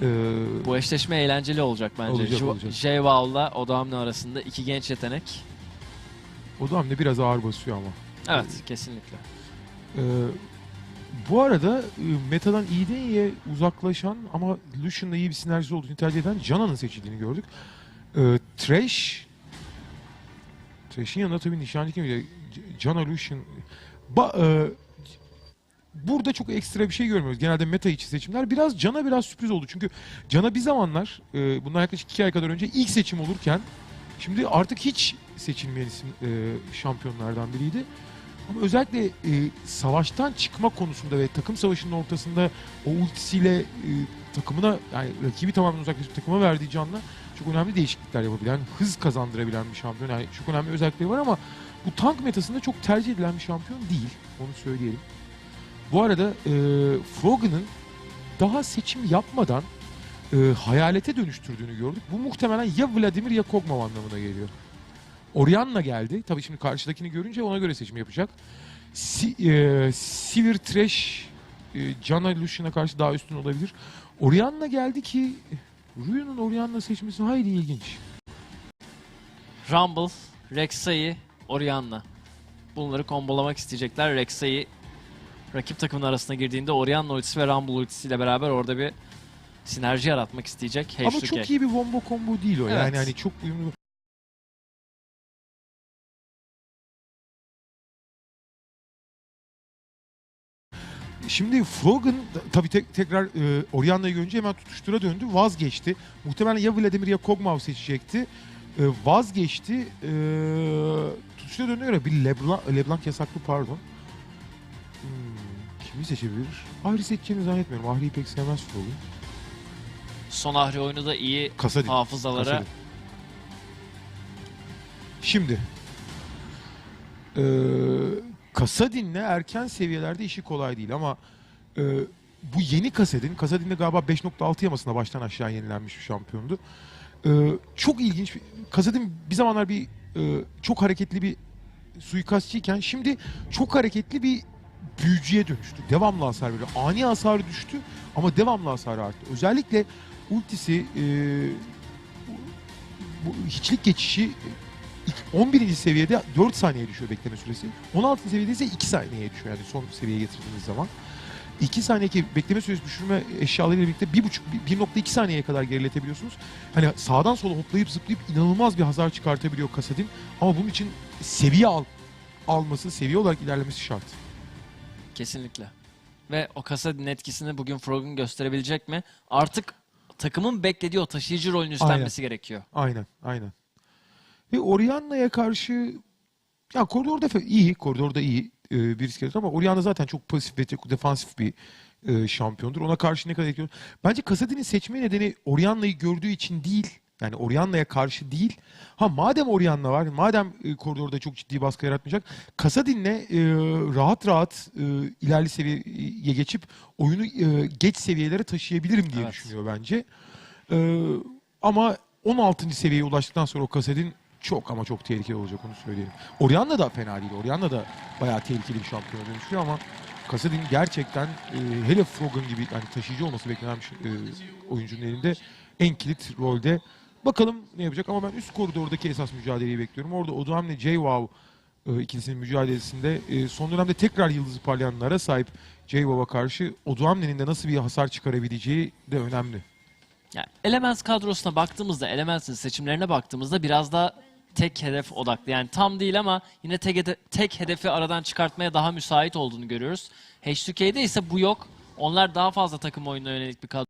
Ee, Bu eşleşme eğlenceli olacak bence. Olacak, Ju- olacak. Odoamne arasında iki genç yetenek. o da hamle biraz ağır basıyor ama. Evet kesinlikle. Ee, bu arada e, metadan iyiden iyiye uzaklaşan ama Lucian'la iyi bir sinerjisi olduğunu tercih eden Jana'nın seçildiğini gördük. Ee, Thresh Thresh'in yanında tabii nişancı kim? Jana Lucian ba, e, burada çok ekstra bir şey görmüyoruz. Genelde meta içi seçimler. Biraz Can'a biraz sürpriz oldu. Çünkü Can'a bir zamanlar e, bundan yaklaşık iki ay kadar önce ilk seçim olurken şimdi artık hiç seçilmeyen isim e, şampiyonlardan biriydi. Ama özellikle e, savaştan çıkma konusunda ve takım savaşının ortasında o ultisiyle e, takımına yani rakibi tamamen uzaklaşıp takıma verdiği canla çok önemli değişiklikler yapabilen, hız kazandırabilen bir şampiyon. Yani çok önemli özellikleri var ama bu tank metasında çok tercih edilen bir şampiyon değil. Onu söyleyelim. Bu arada e, Froggen'ın daha seçim yapmadan e, hayalete dönüştürdüğünü gördük. Bu muhtemelen ya Vladimir ya Kog'Maw anlamına geliyor. Orianna geldi. Tabii şimdi karşıdakini görünce ona göre seçim yapacak. Si, e, Sivir Trash e, Jana Lucian'a karşı daha üstün olabilir. Orianna geldi ki Ruyu'nun Orianna seçmesi hayli ilginç. Rumble, Rek'Sai, Orianna. Bunları kombolamak isteyecekler. Rek'Sai rakip takımın arasına girdiğinde Orianna ultisi ve Rumble ultisiyle beraber orada bir sinerji yaratmak isteyecek. Ama H2K. çok iyi bir combo combo değil o. Yani Evet. hani çok uyumlu. Şimdi Froggen da- tabii tek, tekrar e, Orianna'yı görünce hemen tutuştura döndü. Vazgeçti. Muhtemelen ya Vladimir ya Kog'Maw seçecekti. E, vazgeçti. E, tutuştura döndüğüne göre bir Leblanc, Leblanc yasaklı pardon. Kimi seçebilir? Ahri seçeceğini zannetmiyorum. Ahri'yi pek sevmez Froggen. Son ahri oyunu da iyi Kasadin. hafızalara Kasadin. Şimdi eee Kasadin'le erken seviyelerde işi kolay değil ama eee, bu yeni Kasadin, Kasadin'de galiba 5.6 yamasına baştan aşağı yenilenmiş bir şampiyondu. Eee, çok ilginç. Kasadin bir zamanlar bir eee, çok hareketli bir suikastçıyken şimdi çok hareketli bir büyücüye dönüştü. Devamlı hasar veriyor. Ani hasarı düştü ama devamlı hasarı arttı. Özellikle ultisi eee, bu hiçlik geçişi ilk 11. seviyede 4 saniye düşüyor bekleme süresi. 16. seviyede ise 2 saniyeye düşüyor yani son seviyeye getirdiğiniz zaman. 2 saniyeki bekleme süresi düşürme eşyalarıyla birlikte 1.5 1.2 saniyeye kadar geriletebiliyorsunuz. Hani sağdan sola hoplayıp zıplayıp inanılmaz bir hasar çıkartabiliyor Kasadin. Ama bunun için seviye al, alması, seviye olarak ilerlemesi şart. Kesinlikle. Ve o Kasadin etkisini bugün Frog'un gösterebilecek mi? Artık takımın beklediği o taşıyıcı rolünü üstlenmesi gerekiyor. Aynen, aynen. Ve Orianna'ya karşı ya koridorda iyi, koridorda iyi e, bir iskelet ama Orianna zaten çok pasif ve çok defansif bir e, şampiyondur. Ona karşı ne kadar etkili olur? Bence Kasadin'in seçme nedeni Orianna'yı gördüğü için değil. Yani Orianna'ya karşı değil. Ha madem Orianna var, madem e, koridorda çok ciddi baskı yaratmayacak, Kasadin'le e, rahat rahat e, ilerli seviyeye geçip oyunu e, geç seviyelere taşıyabilirim diye Evet. düşünüyor bence. E, ama 16. seviyeye ulaştıktan sonra o Kasadin çok ama çok tehlikeli olacak onu söyleyelim. Orianna da fena değil. Orianna da bayağı tehlikeli bir şampiyona dönüşüyor ama Kasadin gerçekten e, hele Froggen gibi yani taşıyıcı olması beklenen bir şey- e, oyuncunun elinde en kilit rolde. Bakalım ne yapacak ama ben üst koridordaki esas mücadeleyi bekliyorum. Orada Odoamne J-Wow e, ikilisinin mücadelesinde e, son dönemde tekrar yıldızı parlayan Nara sahip J-Wow'a karşı Odoamne'nin de nasıl bir hasar çıkarabileceği de önemli. Yani Elements kadrosuna baktığımızda, Elements'in seçimlerine baktığımızda biraz da tek hedef odaklı. Yani tam değil ama yine tek, hede- tek hedefi aradan çıkartmaya daha müsait olduğunu görüyoruz. H2K'de ise bu yok. Onlar daha fazla takım oyununa yönelik bir kadro.